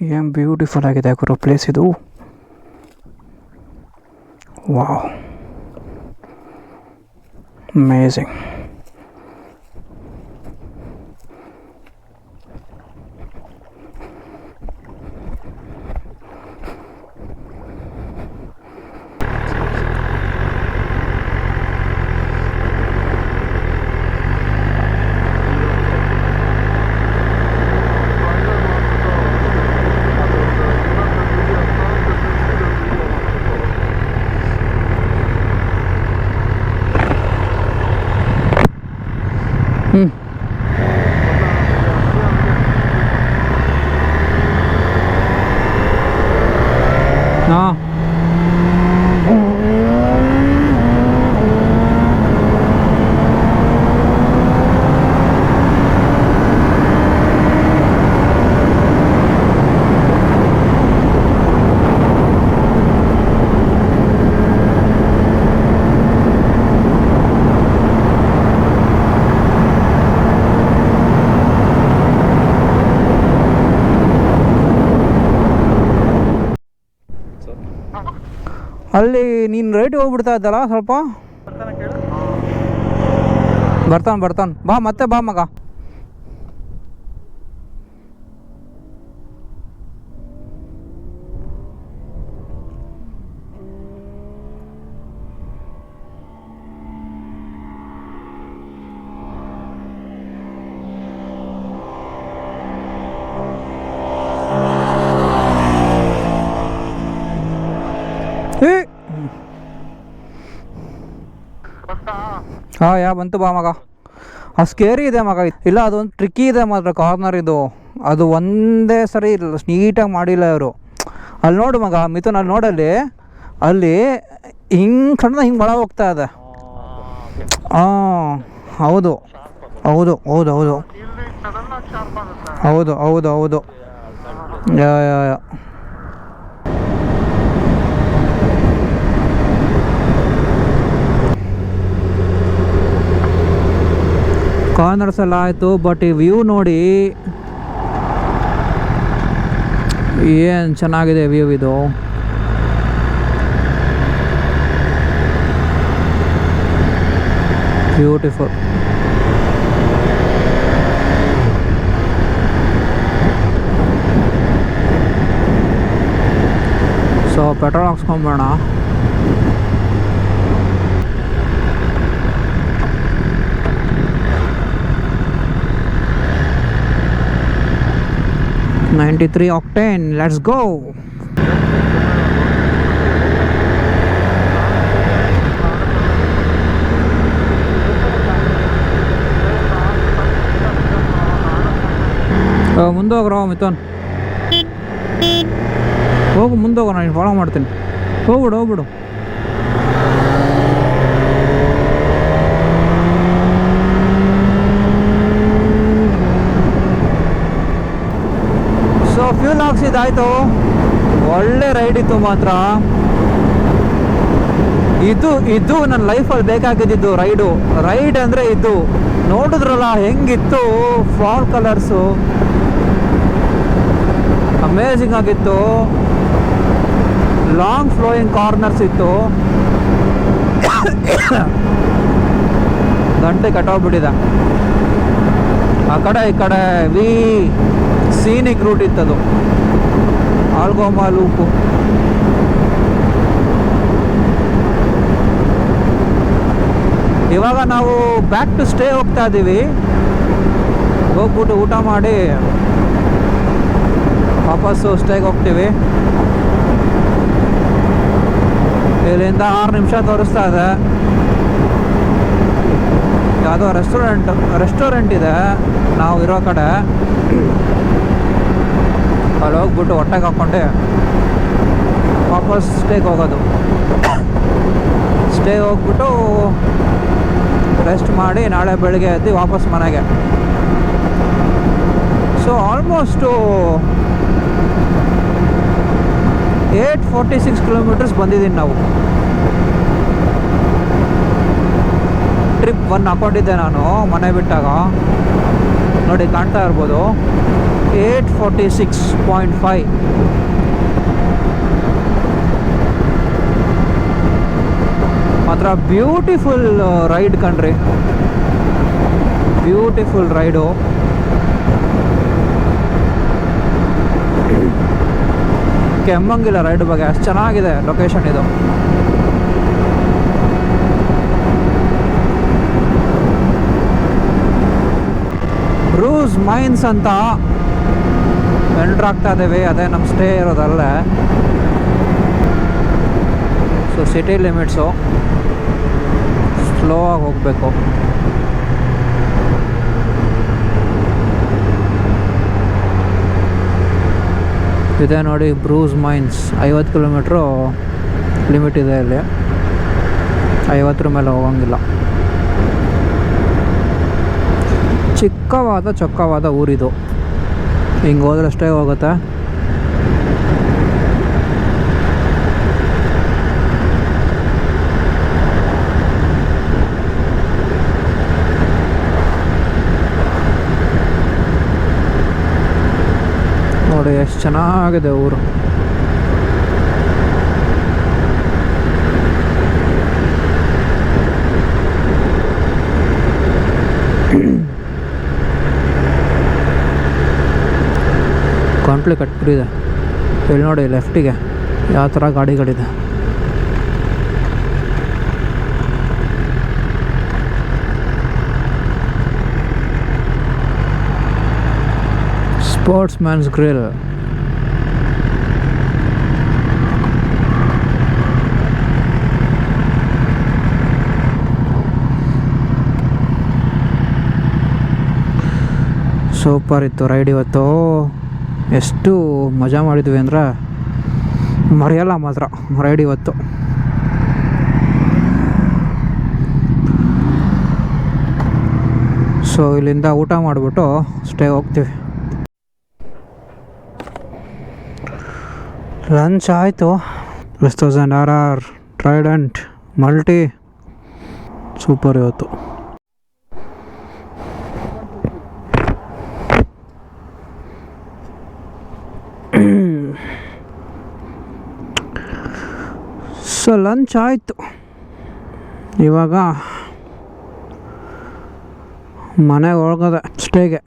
ಏನು ಬ್ಯೂಟಿಫುಲ್ ಆಗಿದೆ ಗುರು ಪ್ಲೇಸ್ ಇದು ವಾವ್ ಅಮೇಝಿಂಗ್ ಹಾಂ ಅಲ್ಲಿ ನೀನು ರೈಟ್ ಹೋಗ್ಬಿಡ್ತಾ ಇದ್ದಲ್ಲ ಸ್ವಲ್ಪ? ಬರ್ತಾನೆ ಬರ್ತಾನೆ. ಬಾ ಮತ್ತೆ ಬಾ ಮಗ. ಹಾಂ, ಯಾ, ಬಂತು ಬಾ ಮಗ. ಆ ಸ್ಕೇರಿ ಇದೆ ಮಗ. ಇಲ್ಲ, ಅದೊಂದು ಟ್ರಿಕ್ಕಿ ಇದೆ ಮಾತ್ರ ಕಾರ್ನರ್ ಇದು. ಅದು ಒಂದೇ ಸರಿ ನೀಟಾಗಿ ಮಾಡಿಲ್ಲ ಇವರು. ಅಲ್ಲಿ ನೋಡು ಮಗ, ಮಿಥುನ್, ಅಲ್ಲಿ ನೋಡಲ್ಲಿ, ಅಲ್ಲಿ ಹಿಂಗೆ ಕಣ್ಣ ಹಿಂಗೆ ಒಳ ಹೋಗ್ತಾ ಇದೆ. ಹಾಂ, ಹೌದು ಹೌದು ಹೌದು ಹೌದು. ಹೌದು ಹೌದು ಹೌದು. ಯಾ ಯಾ. ಕಾರ್ನರ್ಸ್ ಎಲ್ಲ ಆಯಿತು ಬಟ್ ಈ ವ್ಯೂ ನೋಡಿ ಏನು ಚೆನ್ನಾಗಿದೆ ವ್ಯೂ ಇದು. ಬ್ಯೂಟಿಫುಲ್ ಸೊ ಪೆಟ್ರೋಲ್ ಹಾಕ್ಸ್ಕೊಂಬೋಣ 93 octane. Let's go. ಮುಂದೋಗ್ರ ಮಿಥೋನ್. ಹೋಗು ಮುಂದೋಗೋ ನಾನು ಫಾಲೋ ಮಾಡ್ತೀನಿ. ಹೋಗ್ಬಿಡು ಹೋಗ್ಬಿಡು. ಸೊ ಫ್ಯೂಲ್ ಹಾಕ್ಸಿದ್ದಾಯ್ತು ಒಳ್ಳೆ ರೈಡ್ ಇತ್ತು ಮಾತ್ರ. ಇದು ಇದು ನನ್ನ ಲೈಫಲ್ಲಿ ಬೇಕಾಗಿದ್ದಿದ್ದು ರೈಡು. ರೈಡ್ ಅಂದರೆ ಇದು. ನೋಡಿದ್ರಲ್ಲ ಹೆಂಗಿತ್ತು, ಫಾಲ್ ಕಲರ್ಸು. ಅಮೇಝಿಂಗ್ ಆಗಿತ್ತು. ಲಾಂಗ್ ಫ್ಲೋಯಿಂಗ್ ಕಾರ್ನರ್ಸ್ ಇತ್ತು. ಗಂಟೆ ಕಟ್ಟೋಗ್ಬಿಟ್ಟಿದೆ. ಆ ಕಡೆ, ಈ ಕಡೆ ವಿ ಸೀನಿಕ್ ರೂಟ್ ಇತ್ತದು. ಆಲ್ಗೋಮಾ ಲೂಪು ಇವಾಗ ನಾವು ಬ್ಯಾಕ್ ಟು ಸ್ಟೇ ಹೋಗ್ತಾ ಇದ್ದೀವಿ ಹೋಗ್ಬಿಟ್ಟು ಊಟ ಮಾಡಿ ವಾಪಸ್ಸು ಸ್ಟೇಗೆ ಹೋಗ್ತೀವಿ. ಇಲ್ಲಿಂದ ಆರು ನಿಮಿಷ ತೋರಿಸ್ತಾ ಇದೆ. ಯಾವುದೋ ರೆಸ್ಟೋರೆಂಟ್ ರೆಸ್ಟೋರೆಂಟ್ ಇದೆ. ನಾವು ಇರೋ ಕಡೆ. ಅಲ್ಲಿ ಹೋಗ್ಬಿಟ್ಟು ಹೊಟ್ಟೆಗೆ ಹಾಕ್ಕೊಂಡೆ. ವಾಪಸ್ ಸ್ಟೇಗೆ ಹೋಗೋದು. ಸ್ಟೇ ಹೋಗ್ಬಿಟ್ಟು ರೆಸ್ಟ್ ಮಾಡಿ ನಾಳೆ ಬೆಳಗ್ಗೆ ಎದ್ದು ವಾಪಸ್ ಮನೆಗೆ. So almost eight forty six kilometres ಬಂದಿದ್ದೀನಿ ನಾವು. ಟ್ರಿಪ್ ಒನ್ ಹಾಕೊಂಡಿದ್ದೆ ನಾನು, ಮನೆ ಬಿಟ್ಟಾಗ. ನೋಡಿ ಕಾಣ್ತಾ ಇರ್ಬೋದು. Eight forty six point five. ಮಾತ್ರ ಬ್ಯೂಟಿಫುಲ್ ರೈಡ್ ಕಣ್ರಿ. Beautiful ride. ಕೆಮ್ಮಂಗಿಲ್ಲ ರೈಡ್ ಬಗ್ಗೆ, ಅಷ್ಟು ಚೆನ್ನಾಗಿದೆ ಲೊಕೇಶನ್ ಇದು ಬ್ರೂಸ್ ಮೈನ್ಸ್ ಅಂತ ಎಂಟ್ರ್ ಆಗ್ತಾ ಇದ್ದೀವಿ ಅದೇ ನಮ್ಮ ಸ್ಟೇ ಇರೋದಲ್ಲೇ. ಸೊ ಸಿಟಿ ಲಿಮಿಟ್ಸು ಸ್ಲೋ ಆಗಿ ಹೋಗಬೇಕು. ಇದೆ ನೋಡಿ ಬ್ರೂಸ್ ಮೈನ್ಸ್ ಐವತ್ತು ಕಿಲೋಮೀಟ್ರು ಲಿಮಿಟ್ ಇದೆ ಇಲ್ಲಿ. ಐವತ್ತರ ಮೇಲೆ ಹೋಗಂಗಿಲ್ಲ. ಚಿಕ್ಕವಾದ ಚೊಕ್ಕವಾದ ಊರಿದು. ಹಿಂಗೆ ಹೋದ್ರಷ್ಟೇ ಹೋಗುತ್ತೆ? ನೋಡಿ ಎಷ್ಟು ಚೆನ್ನಾಗಿದೆ ಊರು. ಗಂಟ್ಲು ಕಟ್ಬಿಟ್ಟಿದೆ. ಇಲ್ಲಿ ನೋಡಿ, ಲೆಫ್ಟಿಗೆ. ಯಾವ ಥರ ಗಾಡಿಗಳಿದೆ. Sportsman's Grill. ಸೂಪರ್ ಇತ್ತು ರೈಡ್ ಇವತ್ತು. ಎಷ್ಟು ಮಜಾ ಮಾಡಿದ್ವಿ ಅಂದ್ರೆ ಮರೆಯಲ್ಲ ಮಾತ್ರ ರೈಡ್ ಇವತ್ತು. ಸೊ ಇಲ್ಲಿಂದ ಊಟ ಮಾಡಿಬಿಟ್ಟು ಸ್ಟೇ ಹೋಗ್ತೀವಿ. ಲಂಚ್ ಆಯಿತು. S thousand R R Trident multi super ಇವತ್ತು ಸೊ ಲಂಚ್ ಆಯಿತು. ಇವಾಗ ಮನೆಗೆ ಹೋಗೋದೆ ಸ್ಟೇಗೆ.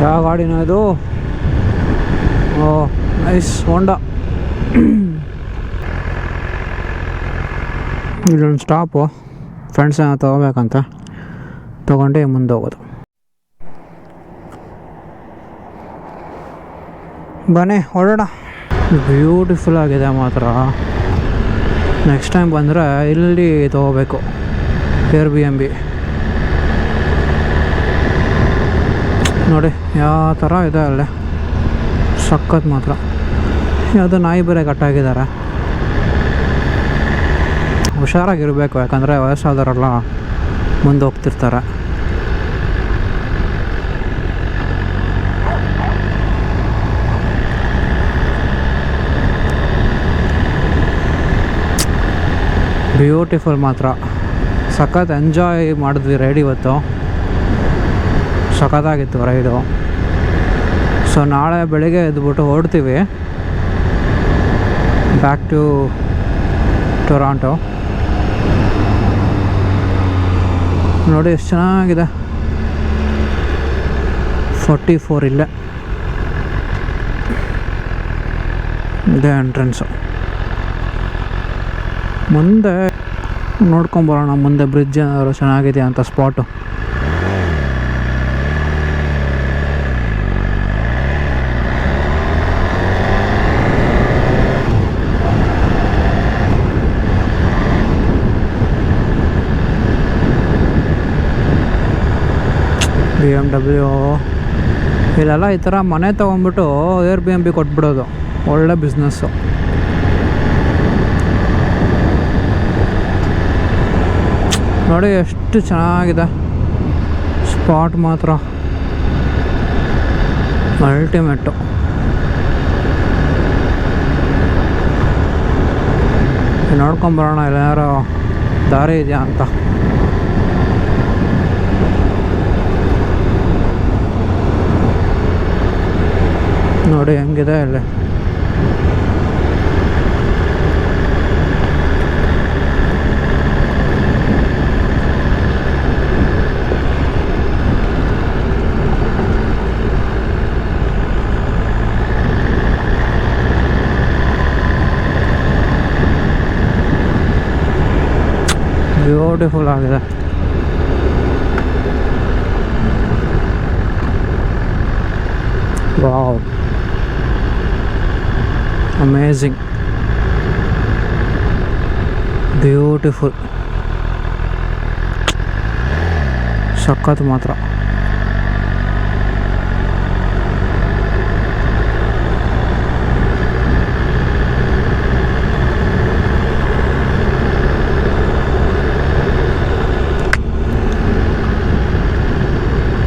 ಯಾವ ಗಾಡಿನ ಇದು? Oh nice Honda. ಇಲ್ಲೊಂದು ಸ್ಟಾಪು. ಫ್ರೆಂಡ್ಸ್ ಏನೋ ತೊಗೋಬೇಕಂತ ತೊಗೊಂಡು ಮುಂದೆ ಹೋಗೋದು. ಬನ್ನಿ, ಹೊರಡೋಣ. ಬ್ಯೂಟಿಫುಲ್ ಆಗಿದೆ ಮಾತ್ರ. ನೆಕ್ಸ್ಟ್ ಟೈಮ್ ಬಂದರೆ ಇಲ್ಲಿ ತೊಗೋಬೇಕು ಏರ್ ಬಿ ಎಂ ಬಿ ನೋಡಿ, ಯಾವ ಥರ ಇದೆ ಅಲ್ಲೇ. ಸಖತ್ ಮಾತ್ರ. ಯಾವುದೋ ನಾಯಿ ಬೇರೆ ಕಟ್ಟಾಗಿದ್ದಾರೆ. ಹುಷಾರಾಗಿರಬೇಕು, ಯಾಕಂದರೆ ವಯಸ್ಸಾದವರೆಲ್ಲ ಮುಂದೆ ಹೋಗ್ತಿರ್ತಾರೆ ಬ್ಯೂಟಿಫುಲ್ ಮಾತ್ರ. ಸಖತ್ ಎಂಜಾಯ್ ಮಾಡಿದ್ವಿ ರೈಡ್ ಇವತ್ತು. ಸಖತ್ತಾಗಿತ್ತು ರೈಡು ಸೊ ನಾಳೆ ಬೆಳಿಗ್ಗೆ ಎದ್ಬಿಟ್ಟು ಹೊರಡ್ತೀವಿ. ಬ್ಯಾಕ್ ಟು ಟೊರಾಂಟೋ ನೋಡಿ ಎಷ್ಟು ಚೆನ್ನಾಗಿದೆ. ಫೋರ್ಟಿ ಫೋರ್ ಇಲ್ಲೇ. ಇದೆ ಎಂಟ್ರೆನ್ಸು ಮುಂದೆ ನೋಡ್ಕೊಂಬರೋಣ ಮುಂದೆ ಬ್ರಿಡ್ಜ್ ಏನಾದ್ರು ಚೆನ್ನಾಗಿದೆ ಅಂತ ಸ್ಪಾಟು ಬಿ ಎಂ ಡಬ್ಲ್ಯೂ ಇಲ್ಲೆಲ್ಲ ಈ ಥರ ಮನೆ ತೊಗೊಂಡ್ಬಿಟ್ಟು ಏರ್ ಬಿ ಎಂ ಬಿ ಕೊಟ್ಬಿಡೋದು. ಒಳ್ಳೆ ಬಿಸ್ನೆಸ್ಸು ನೋಡಿ ಎಷ್ಟು ಚೆನ್ನಾಗಿದೆ. ಸ್ಪಾಟ್ ಮಾತ್ರ. ಅಲ್ಟಿಮೇಟು ನೋಡ್ಕೊಂಬರೋಣ ಎಲ್ಲಾರು ದಾರಿ ಇದೆಯಾ ಅಂತ. ನೋಡಿ ಹೆಂಗಿದೆ ಅಲ್ಲಿ. ಬ್ಯೂಟಿಫುಲ್ ಆಗಿದೆ ವಾವ್ ಅಮೇಝಿಂಗ್ ಬ್ಯೂಟಿಫುಲ್ ಸಖತ್ ಮಾತ್ರ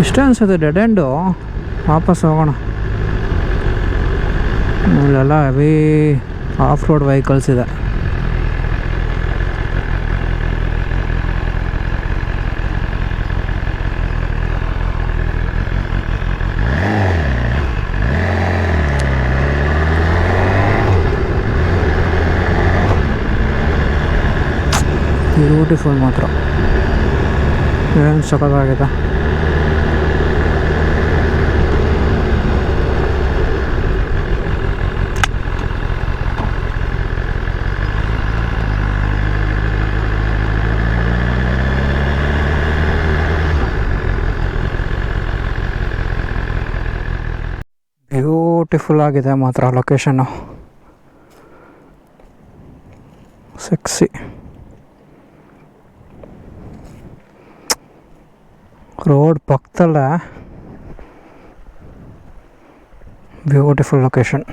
ಇಷ್ಟ ಅನಿಸುತ್ತೆ ಡೆಡ್ ಎಂಡು ವಾಪಸ್ ಹೋಗೋಣ. ಇಲ್ಲೆಲ್ಲ ಹೆವಿ ಆಫ್ ರೋಡ್ ವೆಹಿಕಲ್ಸ್ ಇದೆ ಬ್ಯೂಟಿಫುಲ್ ಮಾತ್ರ. ಏನು ಸಖತ್ತಾಗಿದೆ? ಬ್ಯೂಟಿಫುಲ್ ಆಗಿದೆ ಮಾತ್ರ ಲೊಕೇಶನ್ನು ಸೆಕ್ಸಿ ರೋಡ್ ಪಕ್ಕದಲ್ಲೇ ಬ್ಯೂಟಿಫುಲ್ ಲೊಕೇಶನ್